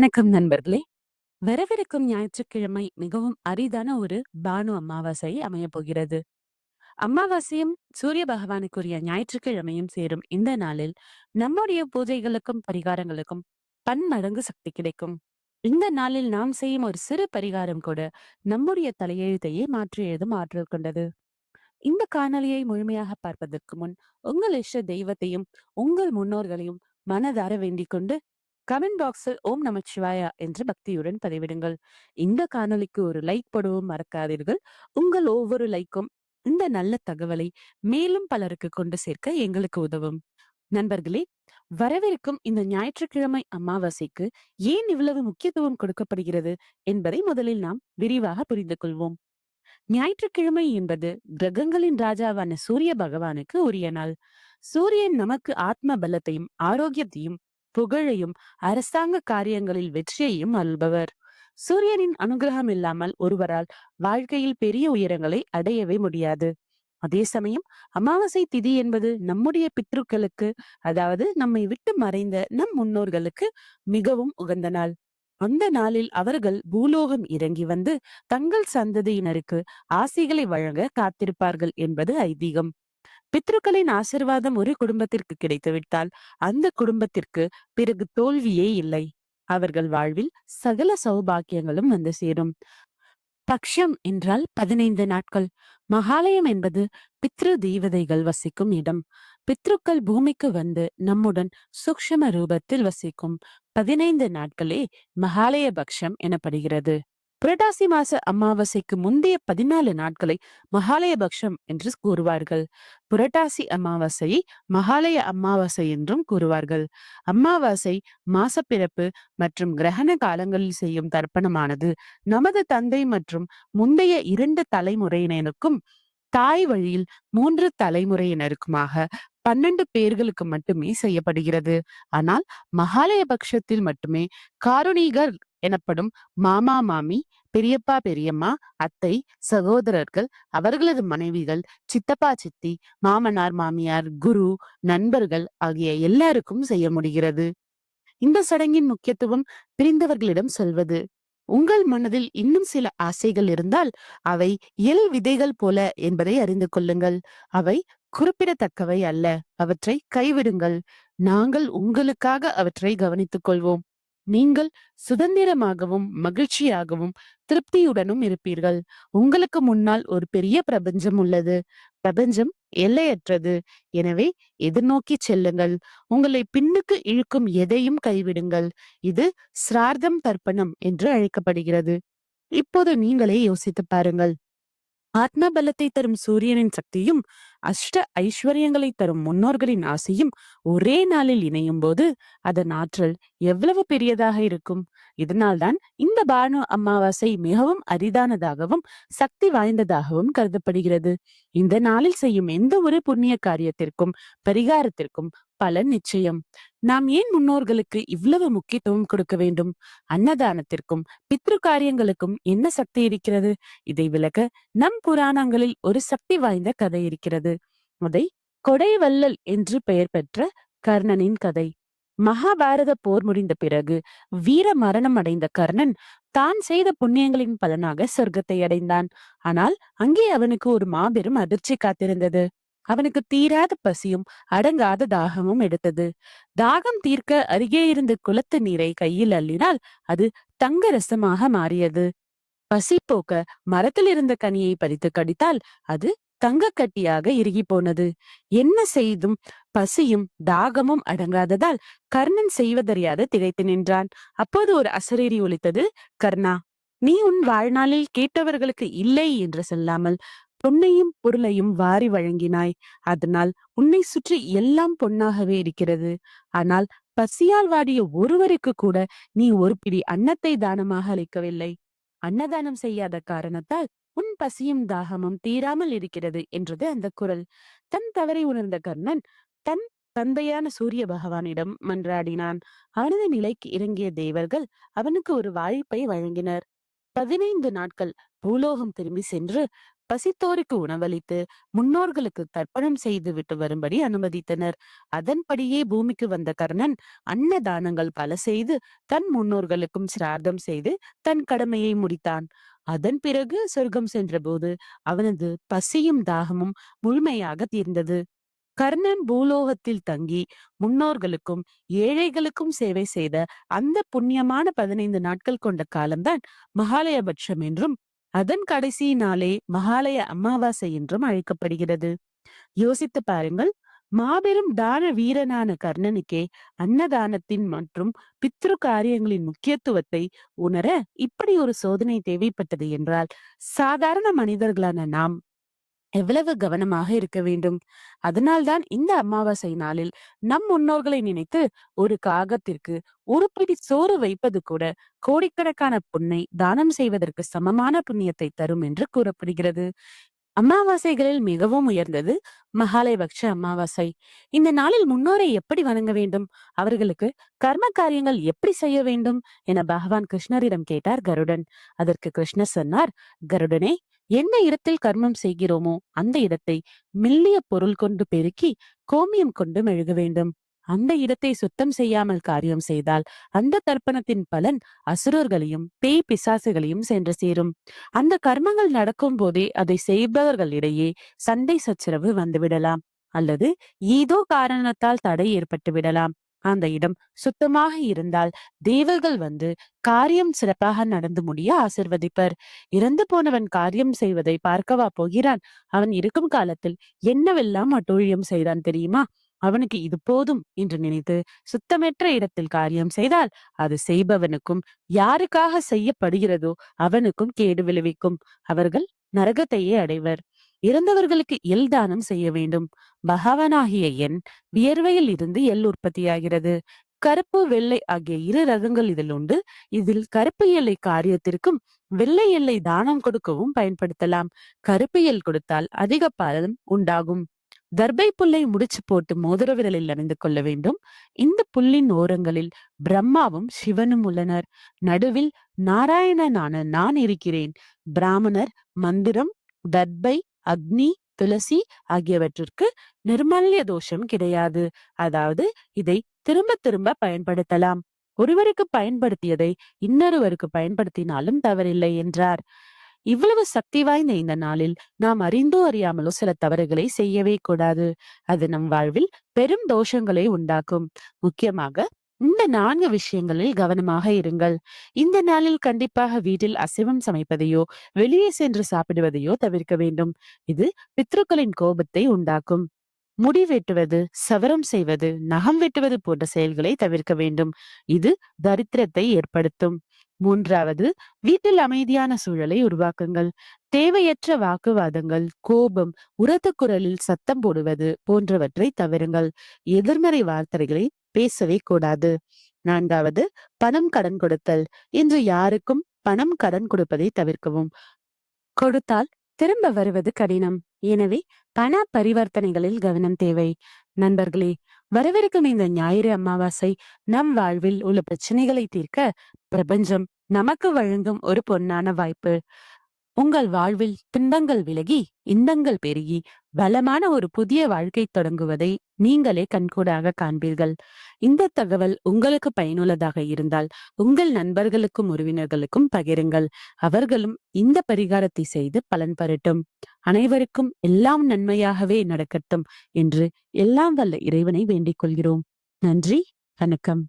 வணக்கம் நண்பர்களே. வரவிருக்கும் ஞாயிற்றுக்கிழமை மிகவும் அரிதான ஒரு பானு அமாவாசை அமையப் போகிறது. அமாவாசையும் சூரிய பகவானுக்குரிய ஞாயிற்றுக்கிழமையும் சேரும் இந்த நாளில் நம்முடைய பூஜைகளுக்கும் பரிகாரங்களுக்கும் பன்மடங்கு சக்தி கிடைக்கும். இந்த நாளில் நாம் செய்யும் ஒரு சிறு பரிகாரம் கூட நம்முடைய தலையெழுத்தையே மாற்றி எழுதும் ஆற்றல் கொண்டது. இந்த காணொலியை முழுமையாக பார்ப்பதற்கு முன் உங்கள் இஷ்ட தெய்வத்தையும் உங்கள் முன்னோர்களையும் மனதார வேண்டிக் கொண்டு கமெண்ட் பாக்ஸில் ஓம் நமச்சிவாயா என்று பக்தியுடன் பதிவிடுங்கள். இந்த காணொலிக்கு ஒரு லைக் போடவும் மறக்காதீர்கள். உங்கள் ஒவ்வொரு லைக்கும் இந்த நல்ல தகவலை மேலும் பலருக்கு கொண்டு சேர்க்க எங்களுக்கு உதவும். நண்பர்களே வரவிருக்கும் இந்த ஞாயிற்றுக்கிழமை அமாவாசைக்கு ஏன் இவ்வளவு முக்கியத்துவம் கொடுக்கப்படுகிறது என்பதை முதலில் நாம் விரிவாக புரிந்து கொள்வோம். ஞாயிற்றுக்கிழமை என்பது கிரகங்களின் ராஜாவான சூரிய பகவானுக்கு உரிய நாள். சூரியன் நமக்கு ஆத்ம பலத்தையும் ஆரோக்கியத்தையும் புகழையும் அரசாங்க காரியங்களில் வெற்றியையும் அல்பவர் சூரியனின் அனுகிரகம் இல்லாமல் ஒருவரால் வாழ்க்கையில் பெரிய உயரங்களை அடையவே முடியாது. அதே சமயம் அமாவாசை திதி என்பது நம்முடைய பித்ருக்களுக்கு அதாவது நம்மை விட்டு மறைந்த நம் முன்னோர்களுக்கு மிகவும் உகந்த நாள். அந்த நாளில் அவர்கள் பூலோகம் இறங்கி வந்து தங்கள் சந்ததியினருக்கு ஆசைகளை வழங்க காத்திருப்பார்கள் என்பது ஐதீகம். பித்ருக்களின் ஆசிர்வாதம் ஒரு குடும்பத்திற்கு கிடைத்துவிட்டால் அந்த குடும்பத்திற்கு பிறகு தோல்வியே இல்லை. அவர்கள் வாழ்வில் சகல சௌபாக்கியங்களும் வந்து சேரும். பக்ஷம் என்றால் பதினைந்து நாட்கள். மகாலயம் என்பது பித்ரு தேவதைகள் வசிக்கும் இடம். பித்ருக்கள் பூமிக்கு வந்து நம்முடன் சூக்ஷம ரூபத்தில் வசிக்கும் பதினைந்து நாட்களே மகாலய பக்ஷம் எனப்படுகிறது. புரட்டாசி மாச அமாவாசைக்கு முந்தைய பதினாலு நாட்களை மகாலயபக்ஷம் என்று கூறுவார்கள். புரட்டாசி அமாவாசையை மகாலய அமாவாசை என்றும் கூறுவார்கள். அமாவாசை மாசப்பிறப்பு மற்றும் கிரகண காலங்களில் செய்யும் தர்ப்பணமானது நமது தந்தை மற்றும் முந்தைய இரண்டு தலைமுறையினருக்கும் தாய் வழியில் மூன்று தலைமுறையினருக்குமாக பன்னெண்டு பேர்களுக்கு மட்டுமே செய்யப்படுகிறது. ஆனால் மகாலய பட்சத்தில் மட்டுமே காருணிகர் எனப்படும் மாமா மாமி பெரியப்பா பெரியம்மா அத்தை சகோதரர்கள் அவர்களது மனைவிகள் சித்தப்பா சித்தி மாமனார் மாமியார் குரு நண்பர்கள் ஆகிய எல்லாருக்கும் செய்ய முடிகிறது. இந்த சடங்கின் முக்கியத்துவம் பிரிந்தவர்களிடம் சொல்வது. உங்கள் மனதில் இன்னும் சில ஆசைகள் இருந்தால் அவை எல் விதைகள் போல என்பதை அறிந்து கொள்ளுங்கள். அவை குறிப்பிடத்தக்கவை அல்ல. அவற்றை கைவிடுங்கள். நாங்கள் உங்களுக்காக அவற்றை கவனித்துக் கொள்வோம். நீங்கள் சுதந்திரமாகவும் மகிழ்ச்சியாகவும் திருப்தியுடனும் இருப்பீர்கள். உங்களுக்கு முன்னால் ஒரு பெரிய பிரபஞ்சம் உள்ளது. பிரபஞ்சம் எல்லையற்றது. எனவே எதிர்நோக்கி செல்லுங்கள். உங்களை பின்னுக்கு இழுக்கும் எதையும் கைவிடுங்கள். இது சிரார்த்தம் தர்ப்பணம் என்று அழைக்கப்படுகிறது. இப்போது நீங்களே யோசித்து பாருங்கள். ஆத்ம பலத்தை தரும் சூரியனின் சக்தியும் அஷ்ட ஐஸ்வர்யங்களை தரும் முன்னோர்களின் ஆசையும் ஒரே நாளில் இணையும் போது அதன் ஆற்றல் எவ்வளவு பெரியதாக இருக்கும்? இதனால்தான் இந்த பானு அமாவாசை மிகவும் அரிதானதாகவும் சக்தி வாய்ந்ததாகவும் கருதப்படுகிறது. இந்த நாளில் செய்யும் எந்த ஒரு புண்ணிய காரியத்திற்கும் பரிகாரத்திற்கும் பலன் நிச்சயம். நாம் ஏன் முன்னோர்களுக்கு இவ்வளவு முக்கியத்துவம் கொடுக்க வேண்டும்? அன்னதானத்திற்கும் பித்ரு காரியங்களுக்கும் என்ன சக்தி இருக்கிறது? இதை விளக்க நம் புராணங்களில் ஒரு சக்தி வாய்ந்த கதை இருக்கிறது. அதை கொடைவல்லல் என்று பெயர் பெற்ற கர்ணனின் கதை. மகாபாரத போர் முடிந்த பிறகு வீர மரணம் அடைந்த கர்ணன் தான் செய்த புண்ணியங்களின் பலனாக சொர்க்கத்தை அடைந்தான். ஆனால் அங்கே அவனுக்கு ஒரு மாபெரும் அதிர்ச்சி காத்திருந்தது. அவனுக்கு தீராத பசியும் அடங்காத தாகமும் எடுத்தது. தாகம் தீர்க்க அருகே இருந்த குளத்து நீரை கையில் அள்ளினால் அது தங்க ரசமாக மாறியது. பசி போக்க மரத்தில் இருந்த கனியை பறித்து கடித்தால் அது தங்க கட்டியாக இறுகி போனது. என்ன செய்தும் பசியும் தாகமும் அடங்காததால் கர்ணன் செய்வதறியாது திகைத்து நின்றான். அப்போது ஒரு அசரீரி ஒலித்தது கர்ணா நீ உன் வாழ்நாளில் கேட்டவர்களுக்கு இல்லை என்று சொல்லாமல் பொன்னையும் பொருளையும் வாரி வழங்கினாய். அதனால் உன்னை சுற்றி எல்லாம் பொன்னாகவே இருக்கிறது. ஆனால் பசியால் வாடிய ஒருவருக்கு கூட நீ ஒரு பிடி அன்னத்தை தானமாக அளிக்கவில்லை. அன்னதானம் செய்யாத காரணத்தால் உன் பசியும் தாகமும் தீராமல் இருக்கிறது என்றது அந்த குரல். தன் தவறை உணர்ந்த கர்ணன் தன் தந்தையான சூரிய பகவானிடம் மன்றாடினான். அவனது நிலைக்கு இறங்கிய தேவர்கள் அவனுக்கு ஒரு வாய்ப்பை வழங்கினர். பதினைந்து நாட்கள் பூலோகம் திரும்பி சென்று பசித்தோருக்கு உணவளித்து முன்னோர்களுக்கு தர்ப்பணம் செய்து விட்டு வரும்படி அனுமதித்தனர். அதன்படியே பூமிக்கு வந்த கர்ணன் அன்னதானங்கள் பல செய்து தன் முன்னோர்களுக்கும் சிரார்த்தம் செய்து தன் கடமையை முடித்தான். அதன் பிறகு சொர்க்கம் சென்றபோது அவனது பசியும் தாகமும் முழுமையாக தீர்ந்தது. கர்ணன் பூலோகத்தில் தங்கி முன்னோர்களுக்கும் ஏழைகளுக்கும் சேவை செய்த அந்த புண்ணியமான பதினைந்து நாட்கள் கொண்ட காலம்தான் மகாலயபட்சம் என்றும் அதன் கடைசி நாளே மகாலய அமாவாசை என்றும் அழைக்கப்படுகிறது. யோசித்து பாருங்கள் மாபெரும் தான வீரனான கர்ணனுக்கே அன்னதானத்தின் மற்றும் பித்ரு காரியங்களின் முக்கியத்துவத்தை உணர இப்படி ஒரு சோதனை தேவைப்பட்டது என்றால் சாதாரண மனிதர்களான நாம் எவ்வளவு கவனமாக இருக்க வேண்டும்? அதனால்தான் இந்த அமாவாசை நாளில் நம் முன்னோர்களை நினைத்து ஒரு காகத்திற்கு ஒரு பிடி சோறு வைப்பது கூட கோடிக்கணக்கான புண்ணை தானம் செய்வதற்கு சமமான புண்ணியத்தை தரும் என்று கூறப்படுகிறது. அமாவாசைகளில் மிகவும் உயர்ந்தது மகாலயபக்ஷ அமாவாசை. இந்த நாளில் முன்னோரை எப்படி வணங்க வேண்டும்? அவர்களுக்கு கர்ம காரியங்கள் எப்படி செய்ய வேண்டும்? என பகவான் கிருஷ்ணரிடம் கேட்டார் கருடன். அதற்கு கிருஷ்ணர் சொன்னார் கருடனே என்ன இடத்தில் கர்மம் செய்கிறோமோ அந்த இடத்தை மெல்லிய பொருள் கொண்டு பெருக்கி கோமியம் கொண்டு மெழுக வேண்டும். அந்த இடத்தை சுத்தம் செய்யாமல் காரியம் செய்தால் அந்த தர்ப்பணத்தின் பலன் அசுரர்களையும் பேய் பிசாசுகளையும் சென்று சேரும். அந்த கர்மங்கள் நடக்கும் போதே அதை செய்பவர்களிடையே சண்டை சச்சரவு வந்துவிடலாம் அல்லது ஏதோ காரணத்தால் தடை ஏற்பட்டு விடலாம். அந்த இடம் சுத்தமாக இருந்தால் தேவர்கள் வந்து காரியம் சிறப்பாக நடந்து முடிய ஆசிர்வதிப்பர். இறந்து போனவன் காரியம் செய்வதை பார்க்கவா போகிறான்? அவன் இருக்கும் காலத்தில் என்னவெல்லாம் அட்டூழியம் செய்தான் தெரியுமா? அவனுக்கு இது போதும் என்று நினைத்து சுத்தமற்ற இடத்தில் காரியம் செய்தால் அது செய்பவனுக்கும் யாருக்காக செய்யப்படுகிறதோ அவனுக்கும் கேடு விளைவிக்கும். அவர்கள் நரகத்தையே அடைவர். இறந்தவர்களுக்கு எல் தானம் செய்ய வேண்டும். பகவானாகிய எண் வியர்வையில் இருந்து எல் உற்பத்தியாகிறது. கருப்பு வெள்ளை ஆகிய இரு ரகங்கள் இதில் உண்டு. இதில் கருப்பு எல்லை காரியத்திற்கும் வெள்ளை எல்லை தானம் கொடுக்கவும் பயன்படுத்தலாம். கருப்பு எல் கொடுத்தால் அதிக பலன் உண்டாகும். தர்பை புல்லை முடிச்சு போட்டு மோதிர விரலில் அணிந்து கொள்ள வேண்டும். இந்த புல்லின் ஓரங்களில் பிரம்மாவும் சிவனும் உள்ளனர். நடுவில் நாராயணனான நான் இருக்கிறேன். பிராமணர் மந்திரம் தர்பை அக்னி துளசி ஆகியவற்றிற்கு நிர்மல்ய தோஷம் கிடையாது. அதாவது இதை திரும்ப திரும்ப பயன்படுத்தலாம். ஒருவருக்கு பயன்படுத்தியதை இன்னொருவருக்கு பயன்படுத்தினாலும் தவறில்லை என்றார். இவ்வளவு சக்தி வாய்ந்த இந்த நாளில் நாம் அறிந்தோ அறியாமலோ சில தவறுகளை செய்யவே கூடாது. அது நம் வாழ்வில் பெரும் தோஷங்களை உண்டாக்கும். முக்கியமாக இந்த நான்கு விஷயங்களில் கவனமாக இருங்கள். இந்த நாளில் கண்டிப்பாக வீட்டில் அசைவம் சமைப்பதையோ வெளியே சென்று சாப்பிடுவதையோ தவிர்க்க வேண்டும். இது பித்ருக்களின் கோபத்தை உண்டாக்கும். முடி வெட்டுவது சவரம் செய்வது நகம் வெட்டுவது போன்ற செயல்களை தவிர்க்க வேண்டும். இது தரித்திரத்தை ஏற்படுத்தும். மூன்றாவது வீட்டில் அமைதியான சூழலை உருவாக்குங்கள். தேவையற்ற வாக்குவாதங்கள் கோபம் உரத்த குரலில் சத்தம் போடுவது போன்றவற்றை தவிருங்கள் எதிர்மறை வார்த்தைகளை பேசவே கூடாது. நான்காவது பணம் கடன் கொடுத்தல். இன்று யாருக்கும் பணம் கடன் கொடுப்பதை தவிர்க்கவும். கொடுத்தால் திரும்ப வருவது கடினம். எனவே பண பரிவர்த்தனைகளில் கவனம் தேவை. நண்பர்களே வரவிருக்கும் இந்த ஞாயிறு அமாவாசை நம் வாழ்வில் உள்ள பிரச்சனைகளை தீர்க்க பிரபஞ்சம் நமக்கு வழங்கும் ஒரு பொன்னான வாய்ப்பு. உங்கள் வாழ்வில் துன்பங்கள் விலகி இன்பங்கள் பெருகி பலமான ஒரு புதிய வாழ்க்கை தொடங்குவதை நீங்களே கண்கூடாக காண்பீர்கள். இந்த தகவல் உங்களுக்கு பயனுள்ளதாக இருந்தால் உங்கள் நண்பர்களுக்கும் உறவினர்களுக்கும் பகிருங்கள். அவர்களும் இந்த பரிகாரத்தை செய்து பலன் பெறட்டும். அனைவருக்கும் எல்லாம் நன்மையாகவே நடக்கட்டும் என்று எல்லாம் வல்ல இறைவனை வேண்டிக் கொள்கிறோம். நன்றி வணக்கம்.